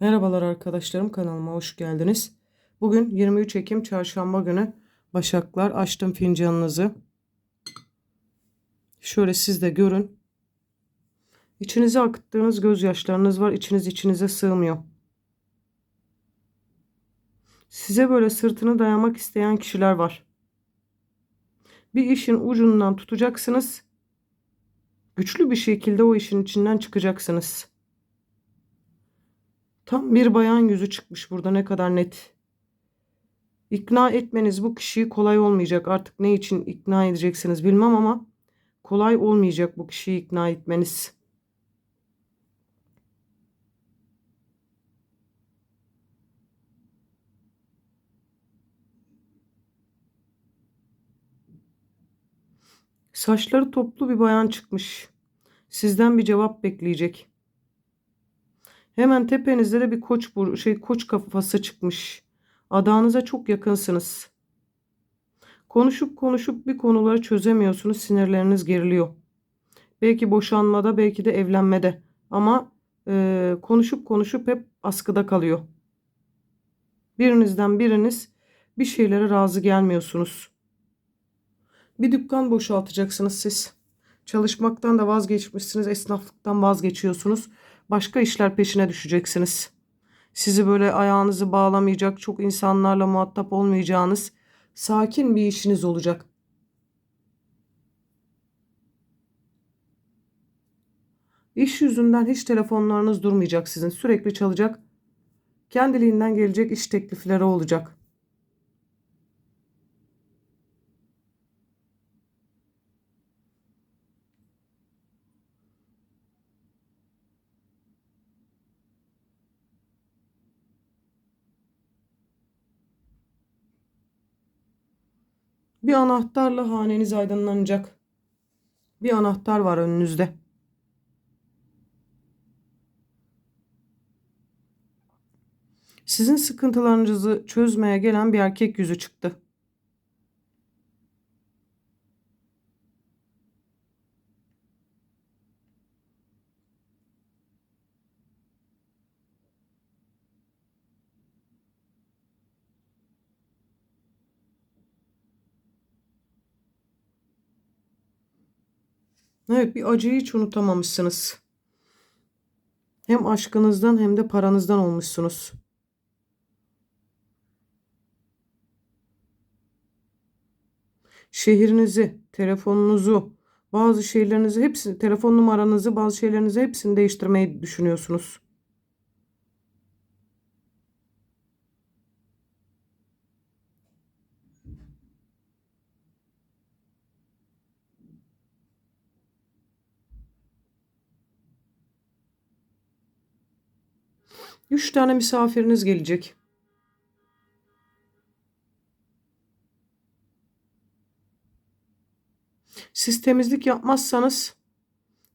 Merhabalar arkadaşlarım kanalıma hoş geldiniz. Bugün 23 Ekim çarşamba günü Başaklar açtım fincanınızı. Şöyle siz de görün. İçinize akıttığınız gözyaşlarınız var. İçiniz içinize sığmıyor. Size böyle sırtını dayamak isteyen kişiler var. Bir işin ucundan tutacaksınız. Güçlü bir şekilde o işin içinden çıkacaksınız. Tam bir bayan yüzü çıkmış burada ne kadar net. İkna etmeniz bu kişiyi kolay olmayacak. Artık ne için ikna edeceksiniz bilmem ama kolay olmayacak bu kişiyi ikna etmeniz. Saçları toplu bir bayan çıkmış. Sizden bir cevap bekleyecek. Hemen tepenizde de bir koç bur şey koç kafası çıkmış. Adağınıza çok yakınsınız. Konuşup konuşup bir konuları çözemiyorsunuz. Sinirleriniz geriliyor. Belki boşanmada, belki de evlenmede. Ama e, konuşup konuşup hep askıda kalıyor. Birinizden biriniz bir şeylere razı gelmiyorsunuz. Bir dükkan boşaltacaksınız siz. Çalışmaktan da vazgeçmişsiniz, esnaflıktan vazgeçiyorsunuz. Başka işler peşine düşeceksiniz. Sizi böyle ayağınızı bağlamayacak, çok insanlarla muhatap olmayacağınız sakin bir işiniz olacak. İş yüzünden hiç telefonlarınız durmayacak sizin. Sürekli çalacak. Kendiliğinden gelecek iş teklifleri olacak. Bir anahtarla haneniz aydınlanacak. Bir anahtar var önünüzde. Sizin sıkıntılarınızı çözmeye gelen bir erkek yüzü çıktı. Evet bir acıyı hiç unutamamışsınız. Hem aşkınızdan hem de paranızdan olmuşsunuz. Şehrinizi, telefonunuzu, bazı şeylerinizi hepsini, telefon numaranızı, bazı şeylerinizi hepsini değiştirmeyi düşünüyorsunuz. Üç tane misafiriniz gelecek. Siz temizlik yapmazsanız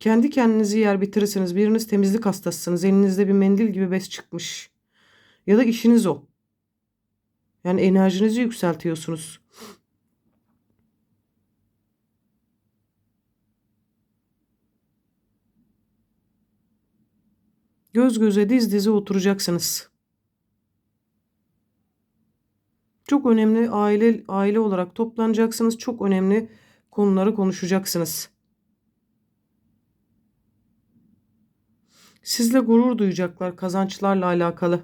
kendi kendinizi yer bitirirsiniz. Biriniz temizlik hastasısınız. Elinizde bir mendil gibi bez çıkmış. Ya da işiniz o. Yani enerjinizi yükseltiyorsunuz. Göz göze diz dize oturacaksınız. Çok önemli aile aile olarak toplanacaksınız. Çok önemli konuları konuşacaksınız. Sizle gurur duyacaklar kazançlarla alakalı.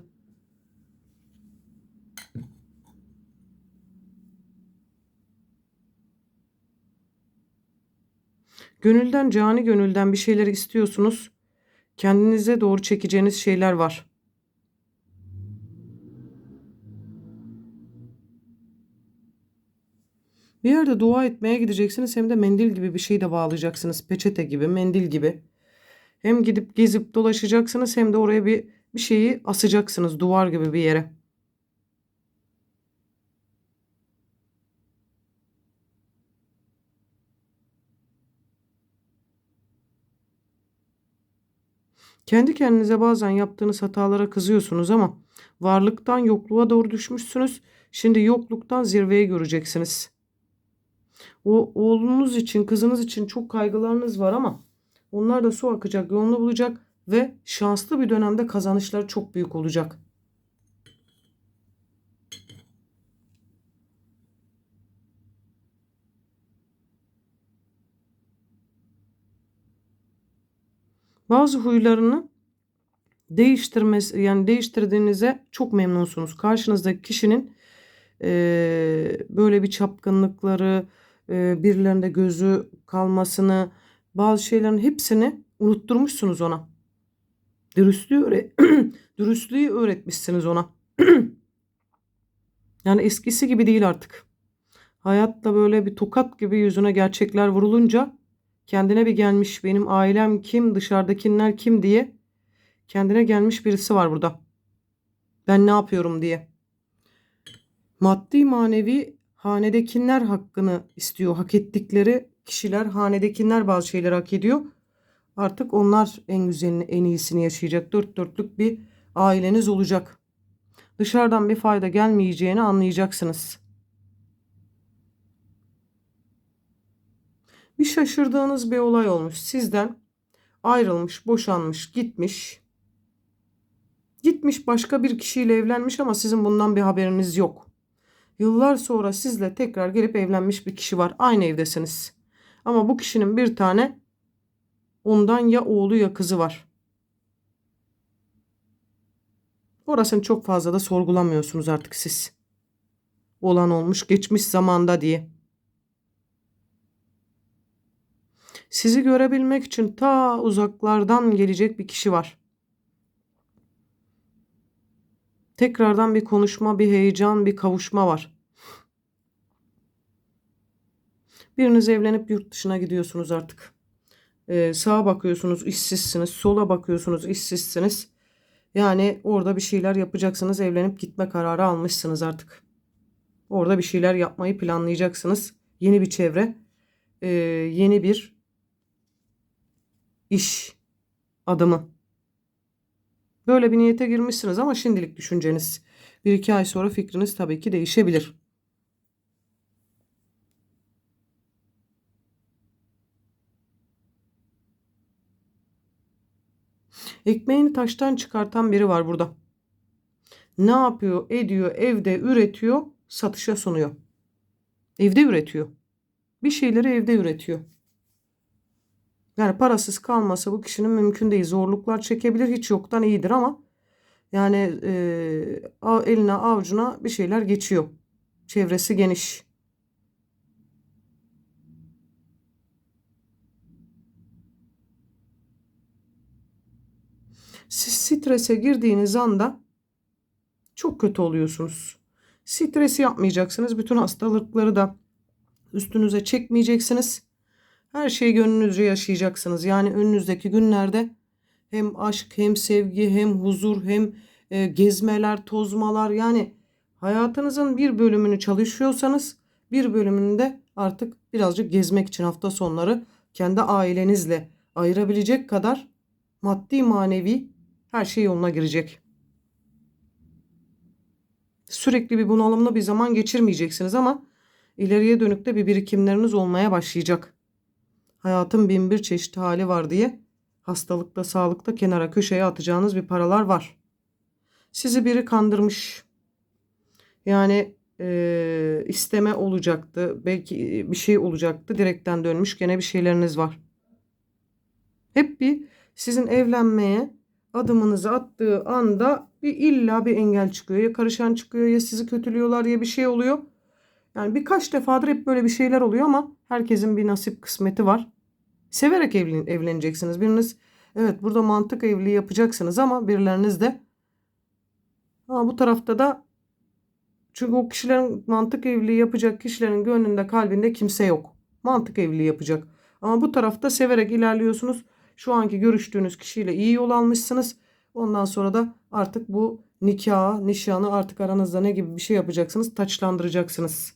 Gönülden cani gönülden bir şeyler istiyorsunuz. Kendinize doğru çekeceğiniz şeyler var. Bir yerde dua etmeye gideceksiniz hem de mendil gibi bir şey de bağlayacaksınız. Peçete gibi, mendil gibi. Hem gidip gezip dolaşacaksınız hem de oraya bir bir şeyi asacaksınız duvar gibi bir yere. Kendi kendinize bazen yaptığınız hatalara kızıyorsunuz ama varlıktan yokluğa doğru düşmüşsünüz. Şimdi yokluktan zirveye göreceksiniz. O oğlunuz için, kızınız için çok kaygılarınız var ama onlar da su akacak, yolunu bulacak. ve şanslı bir dönemde kazanışlar çok büyük olacak. Bazı huylarını değiştirmesi yani değiştirdiğinize çok memnunsunuz. Karşınızdaki kişinin eee, böyle bir çapkınlıkları, eee, birilerinde gözü kalmasını, bazı şeylerin hepsini unutturmuşsunuz ona. Dürüstlüğü öğre dürüstlüğü öğretmişsiniz ona. Yani eskisi gibi değil artık. Hayatta böyle bir tokat gibi yüzüne gerçekler vurulunca kendine bir gelmiş benim ailem kim, dışarıdakiler kim diye kendine gelmiş birisi var burada. Ben ne yapıyorum diye. Maddi manevi hanedekiler hakkını istiyor. Hak ettikleri kişiler hanedekiler bazı şeyler hak ediyor. Artık onlar en güzelini en iyisini yaşayacak. Dört dörtlük bir aileniz olacak. Dışarıdan bir fayda gelmeyeceğini anlayacaksınız. Bir şaşırdığınız bir olay olmuş. Sizden ayrılmış, boşanmış, gitmiş. Gitmiş başka bir kişiyle evlenmiş ama sizin bundan bir haberiniz yok. Yıllar sonra sizle tekrar gelip evlenmiş bir kişi var. Aynı evdesiniz. Ama bu kişinin bir tane ondan ya oğlu ya kızı var. Orasını çok fazla da sorgulamıyorsunuz artık siz. Olan olmuş geçmiş zamanda diye. Sizi görebilmek için ta uzaklardan gelecek bir kişi var. Tekrardan bir konuşma, bir heyecan, bir kavuşma var. Biriniz evlenip yurt dışına gidiyorsunuz artık. Ee, sağa bakıyorsunuz işsizsiniz. Sola bakıyorsunuz işsizsiniz. Yani orada bir şeyler yapacaksınız. Evlenip gitme kararı almışsınız artık. Orada bir şeyler yapmayı planlayacaksınız. Yeni bir çevre, e, yeni bir iş adımı. Böyle bir niyete girmişsiniz ama şimdilik düşünceniz. Bir iki ay sonra fikriniz tabii ki değişebilir. Ekmeğini taştan çıkartan biri var burada. Ne yapıyor, ediyor, evde üretiyor, satışa sunuyor. Evde üretiyor. Bir şeyleri evde üretiyor. Yani parasız kalması bu kişinin mümkün değil. Zorluklar çekebilir. Hiç yoktan iyidir ama yani e, eline avucuna bir şeyler geçiyor. Çevresi geniş. Siz strese girdiğiniz anda çok kötü oluyorsunuz. Stresi yapmayacaksınız. Bütün hastalıkları da üstünüze çekmeyeceksiniz. Her şeyi gönlünüzce yaşayacaksınız. Yani önünüzdeki günlerde hem aşk hem sevgi hem huzur hem e, gezmeler, tozmalar yani hayatınızın bir bölümünü çalışıyorsanız bir bölümünde artık birazcık gezmek için hafta sonları kendi ailenizle ayırabilecek kadar maddi manevi her şey yoluna girecek. Sürekli bir bunalımlı bir zaman geçirmeyeceksiniz ama ileriye dönük de bir birikimleriniz olmaya başlayacak. Hayatın bin bir çeşit hali var diye hastalıkta, sağlıkta kenara köşeye atacağınız bir paralar var. Sizi biri kandırmış. Yani e, isteme olacaktı. Belki bir şey olacaktı. Direkten dönmüş. Gene bir şeyleriniz var. Hep bir sizin evlenmeye adımınızı attığı anda bir illa bir engel çıkıyor. Ya karışan çıkıyor ya sizi kötülüyorlar ya bir şey oluyor. Yani birkaç defadır hep böyle bir şeyler oluyor ama herkesin bir nasip kısmeti var. Severek evlen evleneceksiniz. Biriniz evet burada mantık evliliği yapacaksınız ama birileriniz de ha, bu tarafta da çünkü o kişilerin mantık evliliği yapacak kişilerin gönlünde kalbinde kimse yok. Mantık evliliği yapacak. Ama bu tarafta severek ilerliyorsunuz. Şu anki görüştüğünüz kişiyle iyi yol almışsınız. Ondan sonra da artık bu nikahı, nişanı artık aranızda ne gibi bir şey yapacaksınız? Taçlandıracaksınız.